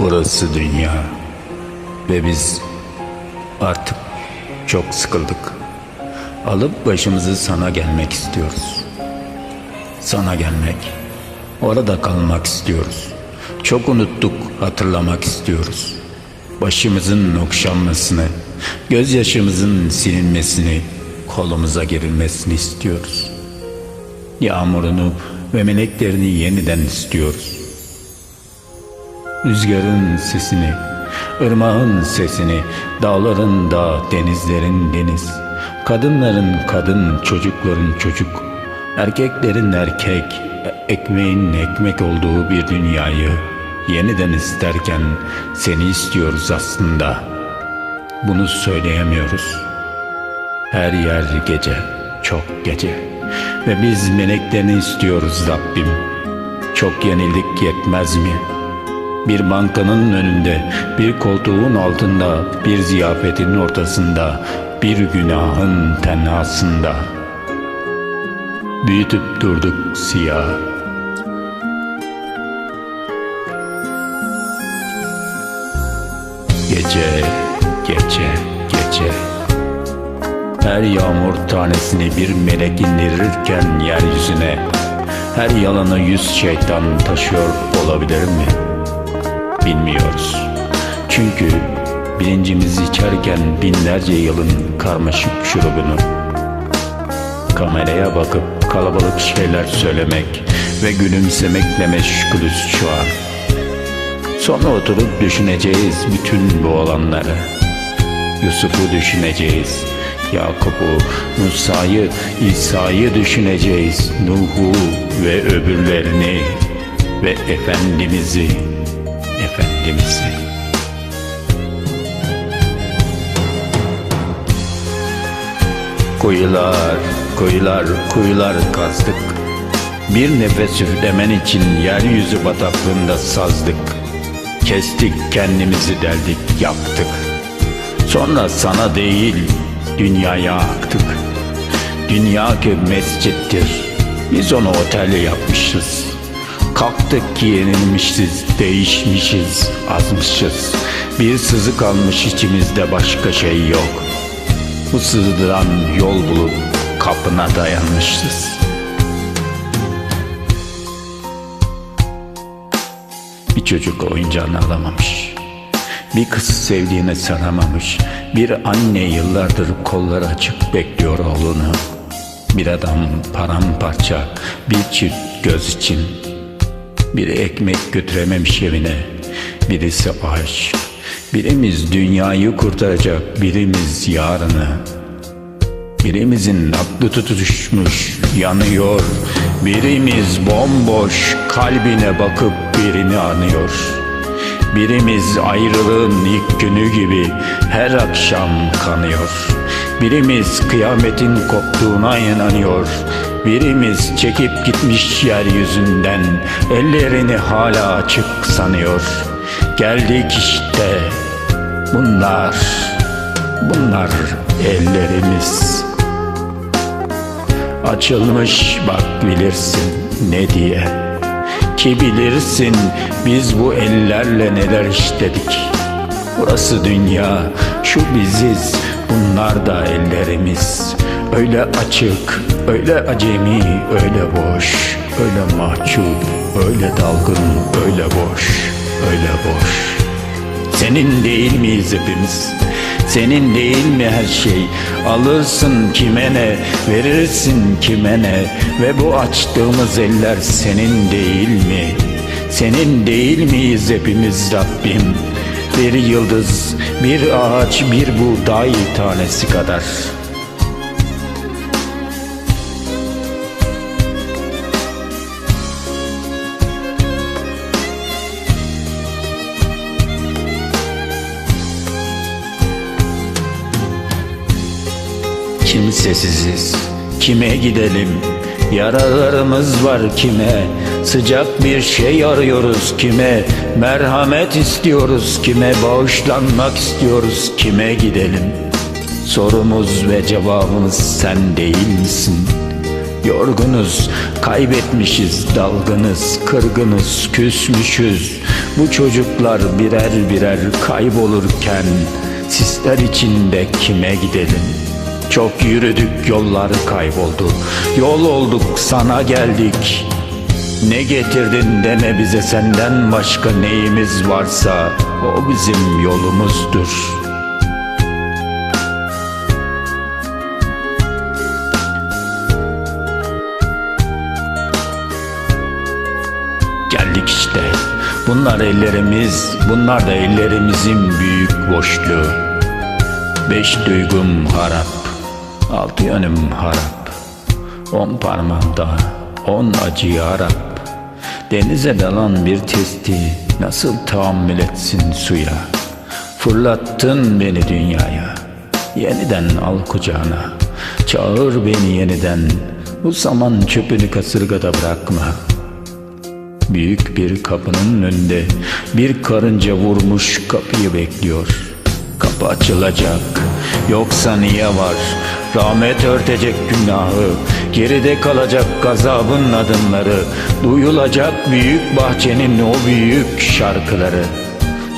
Burası dünya ve biz artık çok sıkıldık. Alıp başımızı sana gelmek istiyoruz. Sana gelmek, orada kalmak istiyoruz. Çok unuttuk, hatırlamak istiyoruz. Başımızın okşanmasını, gözyaşımızın silinmesini, kolumuza girilmesini istiyoruz. Yağmurunu ve meleklerini yeniden istiyoruz. Rüzgarın sesini, ırmağın sesini, dağların dağ, denizlerin deniz, kadınların kadın, çocukların çocuk, erkeklerin erkek, ekmeğin ekmek olduğu bir dünyayı yeniden isterken seni istiyoruz aslında. Bunu söyleyemiyoruz. Her yer gece, çok gece. Ve biz meleklerini istiyoruz Rabbim. Çok yenildik yetmez mi? Bir bankanın önünde, bir koltuğun altında, bir ziyafetin ortasında, bir günahın tenhasında. Büyütüp durduk siyah. Gece, gece, gece. Her yağmur tanesini bir melek indirirken yeryüzüne her yalanı yüz şeytan taşıyor olabilir mi? Bilmiyoruz. Çünkü bilincimiz içerken binlerce yılın karmaşık şurubunu kameraya bakıp kalabalık şeyler söylemek ve gülümsemekle meşgulüz şu an. Sonra oturup düşüneceğiz bütün bu olanları. Yusuf'u düşüneceğiz. Yakup'u, Musa'yı, İsa'yı düşüneceğiz. Nuh'u ve öbürlerini ve Efendimiz'i, Efendimiz'i. Kuyular, kuyular, kuyular kazdık. Bir nefes üflemen için yeryüzü bataklığında sazdık. Kestik kendimizi deldik, yaptık. Sonra sana değil, dünyaya aktık. Dünya ki mescittir. Biz onu otel yapmışız. Kalktık ki yenilmişiz, değişmişiz, azmışız. Bir sızı kalmış içimizde başka şey yok. Bu sızıdan yol bulup kapına dayanmışız. Bir çocuk oyuncağını alamamış. Bir kız sevdiğine saramamış. Bir anne yıllardır kolları açık bekliyor oğlunu. Bir adam paramparça, bir çift göz için. Bir ekmek götürememiş evine. Birisi aç. Birimiz dünyayı kurtaracak, birimiz yarını. Birimizin aklı tutuşmuş, yanıyor. Birimiz bomboş, kalbine bakıp birini anıyor. Birimiz ayrılığın ilk günü gibi her akşam kanıyor. Birimiz kıyametin koptuğuna inanıyor. Birimiz çekip gitmiş yeryüzünden ellerini hala açık sanıyor. Geldik işte bunlar, bunlar ellerimiz. Açılmış bak bilirsin ne diye. Ki bilirsin biz bu ellerle neler işledik. Burası dünya, şu biziz, bunlar da ellerimiz. Öyle açık, öyle acemi, öyle boş, öyle mahcup, öyle dalgın, öyle boş, öyle boş. Senin değil miyiz hepimiz? Senin değil mi her şey? Alırsın kime ne, verirsin kime ne? Ve bu açtığımız eller senin değil mi? Senin değil miyiz hepimiz Rabbim? Bir yıldız, bir ağaç, bir buğday tanesi kadar. Kimsesiziz, kime gidelim? Yaralarımız var kime? Sıcak bir şey arıyoruz kime? Merhamet istiyoruz kime? Bağışlanmak istiyoruz kime gidelim? Sorumuz ve cevabımız sen değil misin? Yorgunuz, kaybetmişiz, dalgınız, kırgınız, küsmüşüz. Bu çocuklar birer birer kaybolurken sisler içinde kime gidelim? Çok yürüdük yollar kayboldu. Yol olduk sana geldik. Ne getirdin deme bize senden başka neyimiz varsa o bizim yolumuzdur. Geldik işte. Bunlar ellerimiz, bunlar da ellerimizin büyük boşluğu. Beş duygum harap, altı yönüm harap. On parmağımda on acı harap. Denize dalan bir testi nasıl tahammül etsin suya? Fırlattın beni dünyaya, yeniden al kucağına. Çağır beni yeniden, bu zaman çöpünü kasırgada bırakma. Büyük bir kapının önünde bir karınca vurmuş kapıyı bekliyor. Kapı açılacak. Yoksa niye var? Rahmet örtecek günahı. Geride kalacak gazabın adımları. Duyulacak büyük bahçenin o büyük şarkıları.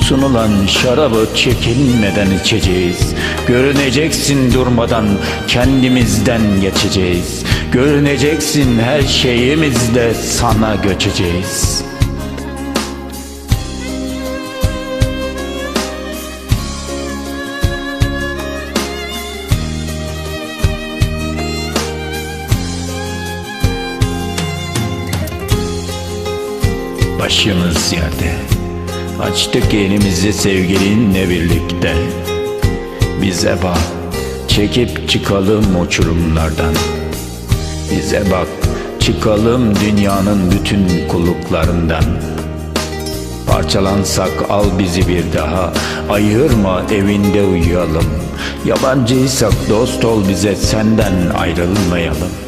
Sunulan şarabı çekinmeden içeceğiz. Görüneceksin durmadan kendimizden geçeceğiz. Görüneceksin her şeyimizle sana göçeceğiz. Başımız yerde. Açtık elimizi sevgilinle birlikte. Bize bak Çekip çıkalım uçurumlardan. Bize bak Çıkalım dünyanın bütün kulluklarından. Parçalansak al bizi bir daha Ayırma evinde uyuyalım. Yabancıysak dost ol bize senden ayrılmayalım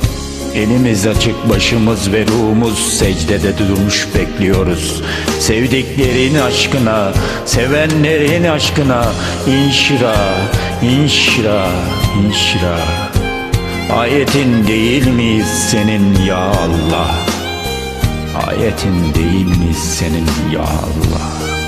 Elimiz açık başımız ve ruhumuz secdede durmuş bekliyoruz. Sevdiklerin aşkına, sevenlerin aşkına inşira, inşira, inşira. Ayetin değil miyiz senin ya Allah? Ayetin değil miyiz senin ya Allah?